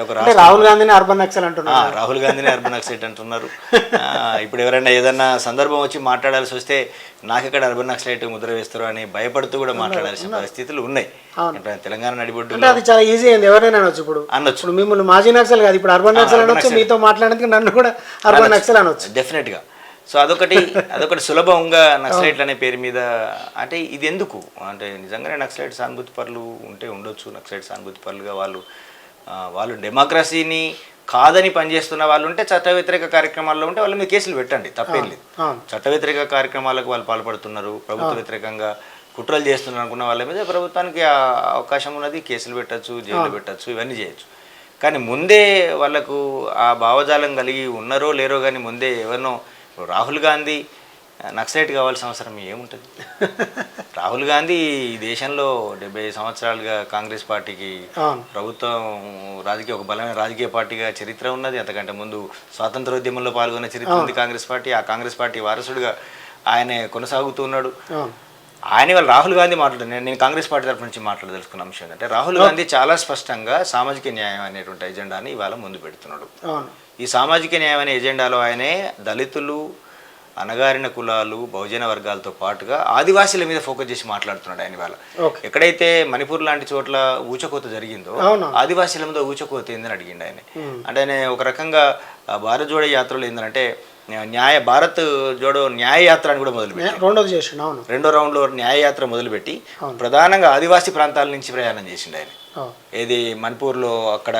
అంటే రాహుల్ గాంధీని అర్బన్ నక్సల్ అంటున్నారు. రాహుల్ గాంధీని అర్బన్ నక్సలైట్ అంటున్నారు. ఇప్పుడు ఎవరైనా ఏదన్నా సందర్భం వచ్చి మాట్లాడాల్సి వస్తే నాకు ఇక్కడ అర్బన్ నక్సలైట్ ముద్ర వేస్తారు అని భయపడుతూ కూడా మాట్లాడాల్సిన పరిస్థితులు ఉన్నాయి. తెలంగాణ అంటే నడిబొడ్డులో అది చాలా ఈజీ అయింది. ఎవరైనా అనొచ్చు ఇప్పుడు. అనొచ్చు. మిమ్మల్ని మాజీ నక్సల్ కాదు ఇప్పుడు అర్బన్ నక్సల్ అనొచ్చు మీతో మాట్లాడేందుకు నన్ను కూడా అర్బన్ నక్సల్ అనొచ్చు. డెఫినెట్గా సో అదొకటి అదొకటి సులభంగా నక్సలైట్లు అనే పేరు మీద అంటే ఇది ఎందుకు? అంటే నిజంగానే నక్సలైట్ సానుభూతి పరులు ఉంటే ఉండొచ్చు. నక్సలైట్ సానుభూతి పరులుగా వాళ్ళు వాళ్ళు డెమోక్రసీని కాదని పనిచేస్తున్న వాళ్ళు ఉంటే చట్ట వ్యతిరేక కార్యక్రమాల్లో ఉంటే వాళ్ళ మీద కేసులు పెట్టండి తప్పేం లేదు. చట్ట వ్యతిరేక కార్యక్రమాలకు వాళ్ళు పాల్పడుతున్నారు ప్రభుత్వ వ్యతిరేకంగా కుట్రలు చేస్తున్నారు అనుకున్న వాళ్ళ మీద ప్రభుత్వానికి ఆ అవకాశం ఉన్నది కేసులు పెట్టచ్చు జైలు పెట్టచ్చు ఇవన్నీ చేయొచ్చు. కానీ ముందే వాళ్ళకు ఆ భావజాలం కలిగి ఉన్నారో లేరో కానీ ముందే ఎవరినో రాహుల్ గాంధీ నక్సలైట్ కావాల్సిన అవసరం ఏముంటుంది? రాహుల్ గాంధీ ఈ దేశంలో డెబ్బై సంవత్సరాలుగా కాంగ్రెస్ పార్టీకి ప్రభుత్వం రాజకీయ ఒక బలమైన రాజకీయ పార్టీగా చరిత్ర ఉన్నది. అంతకంటే ముందు స్వాతంత్రోద్యమంలో పాల్గొన్న చరిత్ర ఉంది కాంగ్రెస్ పార్టీ. ఆ కాంగ్రెస్ పార్టీ వారసుడిగా ఆయన కొనసాగుతున్నాడు ఆయన వాళ్ళు రాహుల్ గాంధీ మాట్లాడారు నేను కాంగ్రెస్ పార్టీ తరఫు నుంచి మాట్లాడదలుచుకున్న అంశం ఏంటంటే రాహుల్ గాంధీ చాలా స్పష్టంగా సామాజిక న్యాయం అనేటువంటి ఎజెండాని ఇవాళ ముందు పెడుతున్నాడు. ఈ సామాజిక న్యాయం అనే ఎజెండాలో ఆయనే దళితులు అణగారిన కులాలు బహుజన వర్గాలతో పాటుగా ఆదివాసీల మీద ఫోకస్ చేసి మాట్లాడుతున్నాడు ఆయన ఓకే. ఎక్కడైతే మణిపూర్ లాంటి చోట్ల ఊచకోత జరిగిందో. ఆదివాసీల మీద ఊచకోత ఏందని అడిగిండు ఆయన. అంటే ఆయన ఒక రకంగా భారత్ జోడో యాత్రలో ఏంటంటే న్యాయ భారత్ జోడో న్యాయ యాత్ర అని కూడా మొదలుపెట్టి. రెండోది చేసిండు అవును. రెండో రౌండ్లో న్యాయ యాత్ర మొదలుపెట్టి ప్రధానంగా ఆదివాసీ ప్రాంతాల నుంచి ప్రయాణం చేసిండు ఆయన. ఏది మణిపూర్లో అక్కడ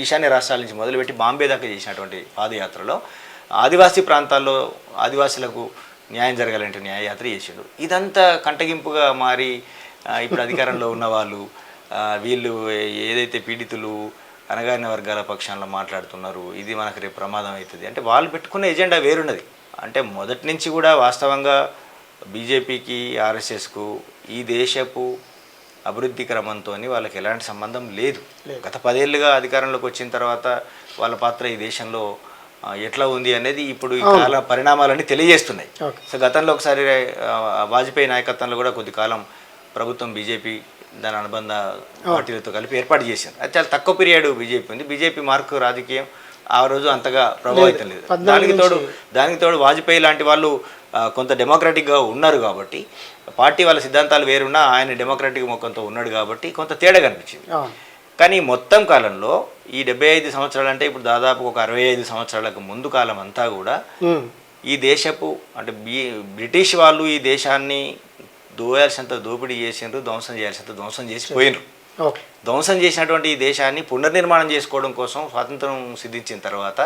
ఈశాన్య రాష్ట్రాల నుంచి మొదలుపెట్టి బాంబే దాకా చేసినటువంటి పాదయాత్రలో ఆదివాసీ ప్రాంతాల్లో ఆదివాసీలకు న్యాయం జరగాలంటే న్యాయయాత్ర చేసిండు. ఇదంతా కంటగింపుగా మారి ఇప్పుడు అధికారంలో ఉన్న వాళ్ళు వీళ్ళు ఏదైతే పీడితులు అనగారిన వర్గాల పక్షాల్లో మాట్లాడుతున్నారు ఇది మనకు రేపు ప్రమాదం అవుతుంది. అంటే వాళ్ళు పెట్టుకున్న ఎజెండా వేరున్నది. అంటే మొదటి నుంచి కూడా వాస్తవంగా బీజేపీకి ఆర్ఎస్ఎస్కు ఈ దేశపు అభివృద్ధి క్రమంతో వాళ్ళకి ఎలాంటి సంబంధం లేదు. గత పదేళ్ళుగా అధికారంలోకి వచ్చిన తర్వాత వాళ్ళ పాత్ర ఈ దేశంలో ఎట్లా ఉంది అనేది ఇప్పుడు ఈ కాల పరిణామాలన్నీ తెలియజేస్తున్నాయి. సో గతంలో ఒకసారి వాజ్పేయి నాయకత్వంలో కూడా కొద్ది కాలం ప్రభుత్వం బీజేపీ దాని అనుబంధ పార్టీలతో కలిపి ఏర్పాటు చేసింది. అది చాలా తక్కువ పీరియడ్ బీజేపీ ఉంది. బీజేపీ మార్కు రాజకీయం ఆ రోజు అంతగా ప్రభావితం లేదు. దానికి తోడు దానికి తోడు వాజ్పేయి లాంటి వాళ్ళు కొంత డెమోక్రటిక్గా ఉన్నారు కాబట్టి పార్టీ వాళ్ళ సిద్ధాంతాలు వేరున్నా ఆయన డెమోక్రటిక్ ముఖంతో ఉన్నాడు కాబట్టి కొంత తేడా కనిపించింది. కానీ మొత్తం కాలంలో ఈ డెబ్బై ఐదు సంవత్సరాలు అంటే ఇప్పుడు దాదాపు ఒక అరవై ఐదు సంవత్సరాలకు ముందు కాలం అంతా కూడా. ఈ దేశపు అంటే బి బ్రిటిష్ వాళ్ళు ఈ దేశాన్ని దోయాల్సినంత దోపిడీ చేసిండ్రు ధ్వంసం చేయాల్సినంత ధ్వంసం చేసి పోయినరు ధ్వంసం చేసినటువంటి ఈ దేశాన్ని పునర్నిర్మాణం చేసుకోవడం కోసం స్వాతంత్రం సిద్ధించిన తర్వాత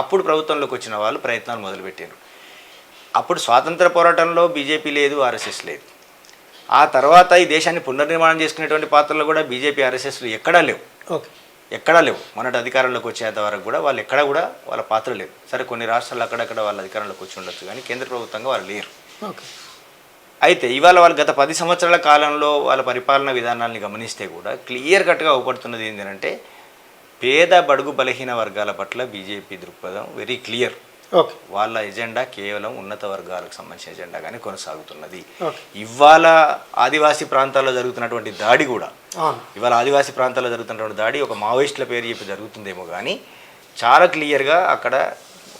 అప్పుడు ప్రభుత్వంలోకి వచ్చిన వాళ్ళు ప్రయత్నాలు మొదలుపెట్టారు అప్పుడు స్వాతంత్ర పోరాటంలో బీజేపీ లేదు ఆర్ఎస్ఎస్ లేదు. ఆ తర్వాత ఈ దేశాన్ని పునర్నిర్మాణం చేసుకునేటువంటి పాత్రలు కూడా బీజేపీ ఆర్ఎస్ఎస్లు ఎక్కడా లేవు. ఓకే. ఎక్కడా లేవు. మొన్నటి అధికారంలోకి వచ్చేంత వరకు కూడా వాళ్ళు ఎక్కడా కూడా వాళ్ళ పాత్ర లేవు. సరే కొన్ని రాష్ట్రాలు అక్కడక్కడ వాళ్ళ అధికారంలోకి వచ్చి ఉండొచ్చు కానీ కేంద్ర ప్రభుత్వంగా వాళ్ళు లేరు. ఓకే. అయితే ఇవాళ వాళ్ళు గత పది సంవత్సరాల కాలంలో వాళ్ళ పరిపాలన విధానాన్ని గమనిస్తే కూడా క్లియర్ కట్గా అవపడుతున్నది ఏంటంటే పేద బడుగు బలహీన వర్గాల పట్ల బీజేపీ దృక్పథం వెరీ క్లియర్ వాళ్ళ ఎజెండా కేవలం ఉన్నత వర్గాలకు సంబంధించిన ఎజెండాగానే కొనసాగుతున్నది. ఇవాళ ఆదివాసీ ప్రాంతాల్లో జరుగుతున్నటువంటి దాడి కూడా ఇవాళ ఆదివాసీ ప్రాంతాల్లో జరుగుతున్నటువంటి దాడి ఒక మావోయిస్టుల పేరు చెప్పి జరుగుతుందేమో కానీ చాలా క్లియర్గా అక్కడ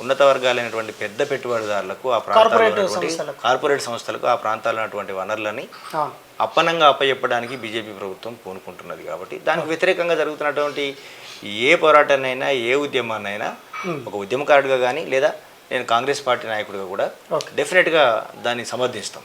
ఉన్నత వర్గాలైనటువంటి పెద్ద పెట్టుబడిదారులకు ఆ ప్రాంతాల్లో కార్పొరేట్ సంస్థలకు. ఆ ప్రాంతాల్లో ఉన్నటువంటి వనరులని అప్పనంగా అప్పచెప్పడానికి బీజేపీ ప్రభుత్వం పూనుకుంటున్నది కాబట్టి దానికి వ్యతిరేకంగా జరుగుతున్నటువంటి ఏ పోరాటాన్నైనా ఏ ఉద్యమాన్నైనా ఒక ఉద్యమకారుడిగా కానీ లేదా నేను కాంగ్రెస్ పార్టీ నాయకుడిగా కూడా. డెఫినెట్గా దాన్ని సమర్థిస్తాం